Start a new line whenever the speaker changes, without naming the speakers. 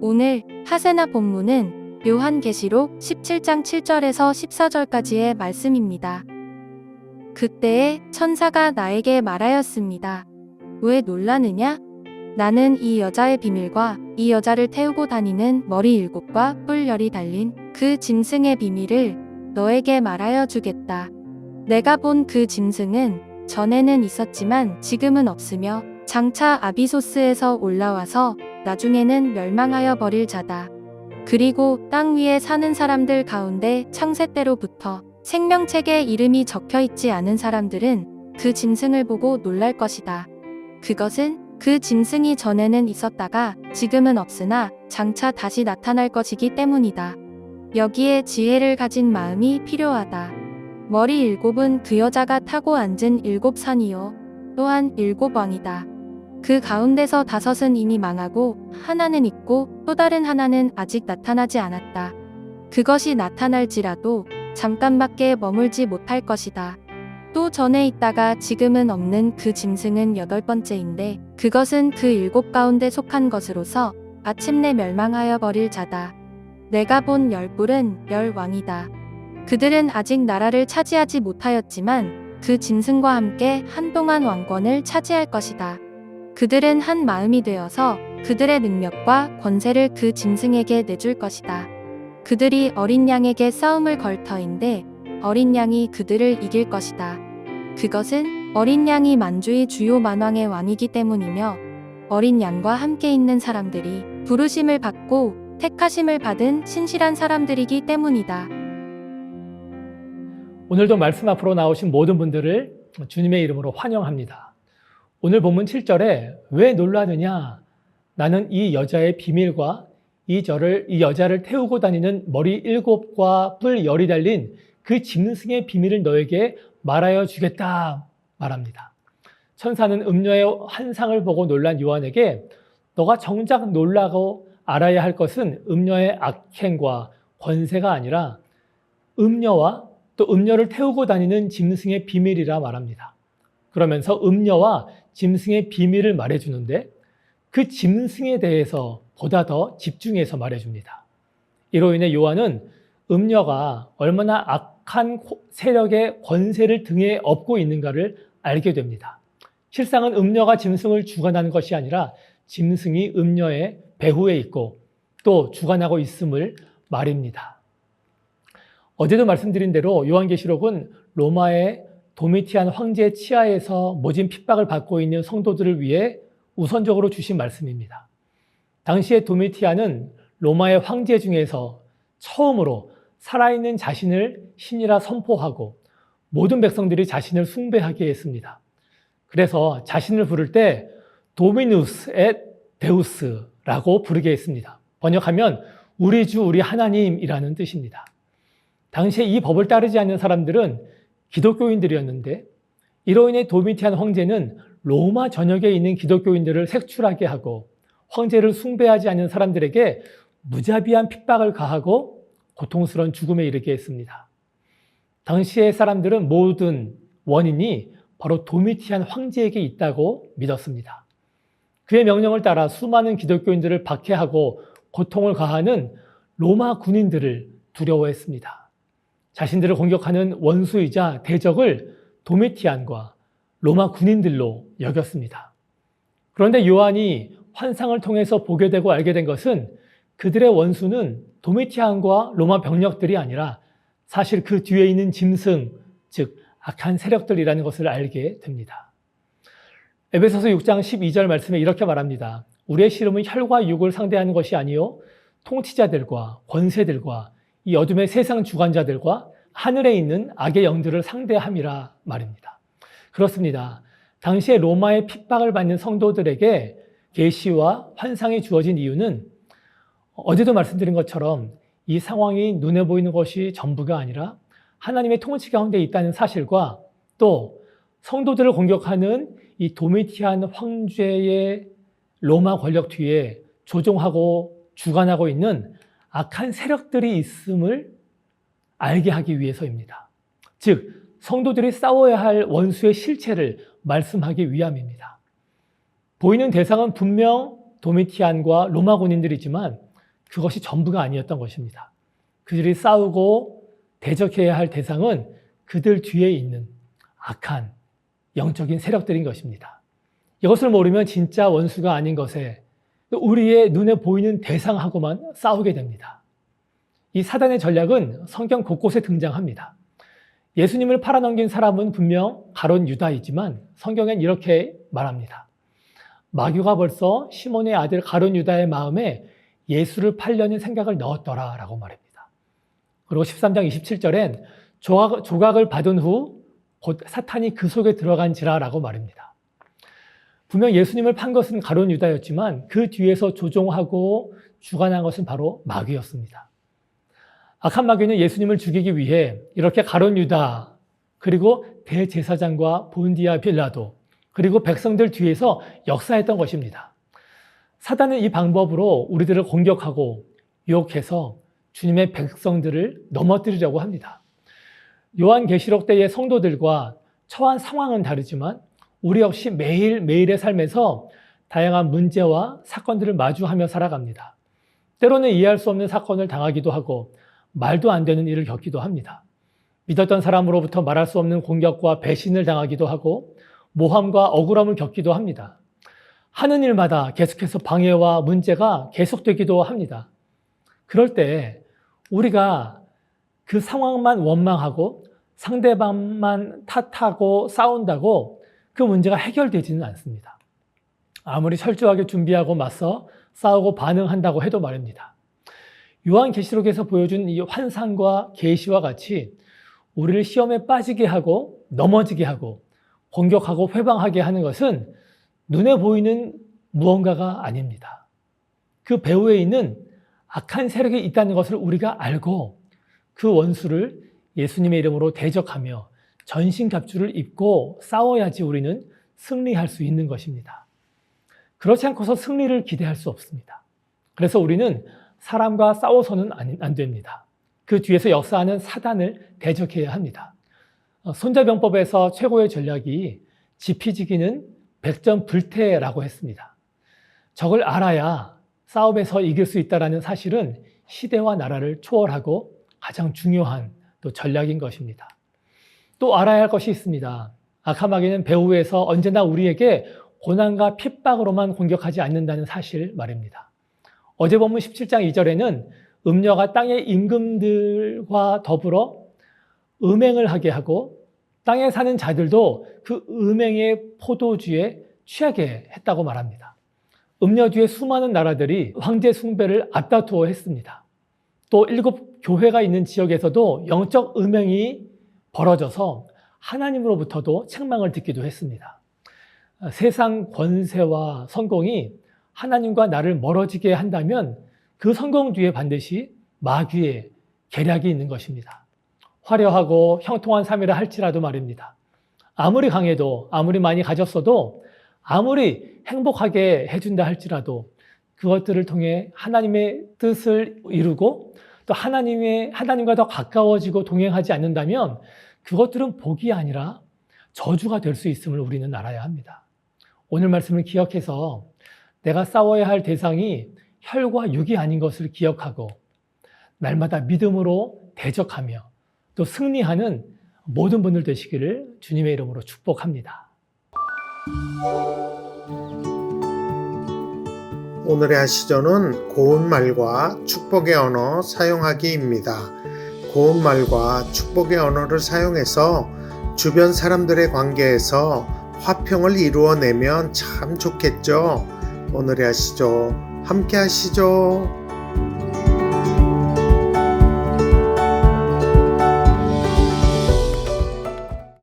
오늘 하세나 본문은 요한계시록 17장 7절에서 14절까지의 말씀입니다. 그때에 천사가 나에게 말하였습니다. 왜 놀라느냐? 나는 이 여자의 비밀과 이 여자를 태우고 다니는 머리 일곱과 뿔 열이 달린 그 짐승의 비밀을 너에게 말하여 주겠다. 내가 본 그 짐승은 전에는 있었지만 지금은 없으며 장차 아비소스에서 올라와서 나중에는 멸망하여 버릴 자다. 그리고 땅 위에 사는 사람들 가운데 창세 때로부터 생명책에 이름이 적혀 있지 않은 사람들은 그 짐승을 보고 놀랄 것이다. 그것은 그 짐승이 전에는 있었다가 지금은 없으나 장차 다시 나타날 것이기 때문이다. 여기에 지혜를 가진 마음이 필요하다. 머리 일곱은 그 여자가 타고 앉은 일곱 산이요. 또한 일곱 왕이다. 그 가운데서 다섯은 이미 망하고 하나는 있고 또 다른 하나는 아직 나타나지 않았다. 그것이 나타날지라도 잠깐밖에 머물지 못할 것이다. 또 전에 있다가 지금은 없는 그 짐승은 여덟 번째인데 그것은 그 일곱 가운데 속한 것으로서 마침내 멸망하여 버릴 자다. 내가 본 열불은 열 왕이다. 그들은 아직 나라를 차지하지 못하였지만 그 짐승과 함께 한동안 왕권을 차지할 것이다. 그들은 한 마음이 되어서 그들의 능력과 권세를 그 짐승에게 내줄 것이다. 그들이 어린 양에게 싸움을 걸 터인데 어린 양이 그들을 이길 것이다. 그것은 어린 양이 만주의 주요 만왕의 왕이기 때문이며 어린 양과 함께 있는 사람들이 부르심을 받고 택하심을 받은 신실한 사람들이기 때문이다.
오늘도 말씀 앞으로 나오신 모든 분들을 주님의 이름으로 환영합니다. 오늘 본문 7절에 왜 놀라느냐? 나는 이 여자의 비밀과 이 저를 이 여자를 태우고 다니는 머리 일곱과 뿔 열이 달린 그 짐승의 비밀을 너에게 말하여 주겠다 말합니다. 천사는 음녀의 환상을 보고 놀란 요한에게 너가 정작 놀라고 알아야 할 것은 음녀의 악행과 권세가 아니라 음녀와 또 음녀를 태우고 다니는 짐승의 비밀이라 말합니다. 그러면서 음녀와 짐승의 비밀을 말해주는데 그 짐승에 대해서 보다 더 집중해서 말해줍니다. 이로 인해 요한은 음녀가 얼마나 악한 세력의 권세를 등에 업고 있는가를 알게 됩니다. 실상은 음녀가 짐승을 주관하는 것이 아니라 짐승이 음녀의 배후에 있고 또 주관하고 있음을 말입니다. 어제도 말씀드린 대로 요한계시록은 로마의 도미티안 황제 치하에서 모진 핍박을 받고 있는 성도들을 위해 우선적으로 주신 말씀입니다. 당시에 도미티안은 로마의 황제 중에서 처음으로 살아있는 자신을 신이라 선포하고 모든 백성들이 자신을 숭배하게 했습니다. 그래서 자신을 부를 때 도미누스 의 데우스라고 부르게 했습니다. 번역하면 우리 주 우리 하나님이라는 뜻입니다. 당시에 이 법을 따르지 않는 사람들은 기독교인들이었는데 이로 인해 도미티안 황제는 로마 전역에 있는 기독교인들을 색출하게 하고 황제를 숭배하지 않는 사람들에게 무자비한 핍박을 가하고 고통스러운 죽음에 이르게 했습니다. 당시의 사람들은 모든 원인이 바로 도미티안 황제에게 있다고 믿었습니다. 그의 명령을 따라 수많은 기독교인들을 박해하고 고통을 가하는 로마 군인들을 두려워했습니다. 자신들을 공격하는 원수이자 대적을 도미티안과 로마 군인들로 여겼습니다. 그런데 요한이 환상을 통해서 보게 되고 알게 된 것은 그들의 원수는 도미티안과 로마 병력들이 아니라 사실 그 뒤에 있는 짐승, 즉 악한 세력들이라는 것을 알게 됩니다. 에베소서 6장 12절 말씀에 이렇게 말합니다. 우리의 씨름은 혈과 육을 상대하는 것이 아니요 통치자들과 권세들과 이 어둠의 세상 주관자들과 하늘에 있는 악의 영들을 상대함이라 말입니다. 그렇습니다. 당시에 로마의 핍박을 받는 성도들에게 계시와 환상이 주어진 이유는 어제도 말씀드린 것처럼 이 상황이 눈에 보이는 것이 전부가 아니라 하나님의 통치 가운데 있다는 사실과 또 성도들을 공격하는 이 도미티안 황제의 로마 권력 뒤에 조종하고 주관하고 있는 악한 세력들이 있음을 알게 하기 위해서입니다. 즉, 성도들이 싸워야 할 원수의 실체를 말씀하기 위함입니다. 보이는 대상은 분명 도미티안과 로마 군인들이지만 그것이 전부가 아니었던 것입니다. 그들이 싸우고 대적해야 할 대상은 그들 뒤에 있는 악한 영적인 세력들인 것입니다. 이것을 모르면 진짜 원수가 아닌 것에 우리의 눈에 보이는 대상하고만 싸우게 됩니다. 이 사단의 전략은 성경 곳곳에 등장합니다. 예수님을 팔아넘긴 사람은 분명 가론 유다이지만 성경엔 이렇게 말합니다. 마귀가 벌써 시몬의 아들 가론 유다의 마음에 예수를 팔려는 생각을 넣었더라 라고 말합니다. 그리고 13장 27절엔 조각, 조각 을 받은 후 곧 사탄이 그 속에 들어간지라 라고 말합니다. 분명 예수님을 판 것은 가론 유다였지만 그 뒤에서 조종하고 주관한 것은 바로 마귀였습니다. 악한 마귀는 예수님을 죽이기 위해 이렇게 가론 유다 그리고 대제사장과 본디아 빌라도 그리고 백성들 뒤에서 역사했던 것입니다. 사단은 이 방법으로 우리들을 공격하고 유혹해서 주님의 백성들을 넘어뜨리려고 합니다. 요한계시록 때의 성도들과 처한 상황은 다르지만 우리 역시 매일매일의 삶에서 다양한 문제와 사건들을 마주하며 살아갑니다. 때로는 이해할 수 없는 사건을 당하기도 하고 말도 안 되는 일을 겪기도 합니다. 믿었던 사람으로부터 말할 수 없는 공격과 배신을 당하기도 하고 모함과 억울함을 겪기도 합니다. 하는 일마다 계속해서 방해와 문제가 계속되기도 합니다. 그럴 때 우리가 그 상황만 원망하고 상대방만 탓하고 싸운다고 그 문제가 해결되지는 않습니다. 아무리 철저하게 준비하고 맞서 싸우고 반응한다고 해도 말입니다. 요한 계시록에서 보여준 이 환상과 계시와 같이 우리를 시험에 빠지게 하고 넘어지게 하고 공격하고 회방하게 하는 것은 눈에 보이는 무언가가 아닙니다. 그 배후에 있는 악한 세력이 있다는 것을 우리가 알고 그 원수를 예수님의 이름으로 대적하며 전신 갑주를 입고 싸워야지 우리는 승리할 수 있는 것입니다. 그렇지 않고서 승리를 기대할 수 없습니다. 그래서 우리는 사람과 싸워서는 안 됩니다. 그 뒤에서 역사하는 사단을 대적해야 합니다. 어, 손자병법에서 최고의 전략이 지피지기는 백전 불태라고 했습니다. 적을 알아야 싸움에서 이길 수 있다는 사실은 시대와 나라를 초월하고 가장 중요한 또 전략인 것입니다. 또 알아야 할 것이 있습니다. 아카마게는 배후에서 언제나 우리에게 고난과 핍박으로만 공격하지 않는다는 사실 말입니다. 어제 본문 17장 2절에는 음녀가 땅의 임금들과 더불어 음행을 하게 하고 땅에 사는 자들도 그 음행의 포도주에 취하게 했다고 말합니다. 음녀 뒤에 수많은 나라들이 황제 숭배를 앞다투어 했습니다. 또 일곱 교회가 있는 지역에서도 영적 음행이 벌어져서 하나님으로부터도 책망을 듣기도 했습니다. 세상 권세와 성공이 하나님과 나를 멀어지게 한다면 그 성공 뒤에 반드시 마귀의 계략이 있는 것입니다. 화려하고 형통한 삶이라 할지라도 말입니다. 아무리 강해도 아무리 많이 가졌어도 아무리 행복하게 해준다 할지라도 그것들을 통해 하나님의 뜻을 이루고 또 하나님의 하나님과 더 가까워지고 동행하지 않는다면 그것들은 복이 아니라 저주가 될 수 있음을 우리는 알아야 합니다. 오늘 말씀을 기억해서 내가 싸워야 할 대상이 혈과 육이 아닌 것을 기억하고 날마다 믿음으로 대적하며 또 승리하는 모든 분들 되시기를 주님의 이름으로 축복합니다.
오늘의 하시전은 고운 말과 축복의 언어 사용하기입니다. 고운 말과 축복의 언어를 사용해서 주변 사람들의 관계에서 화평을 이루어내면 참 좋겠죠. 오늘의 하시죠. 함께 하시죠.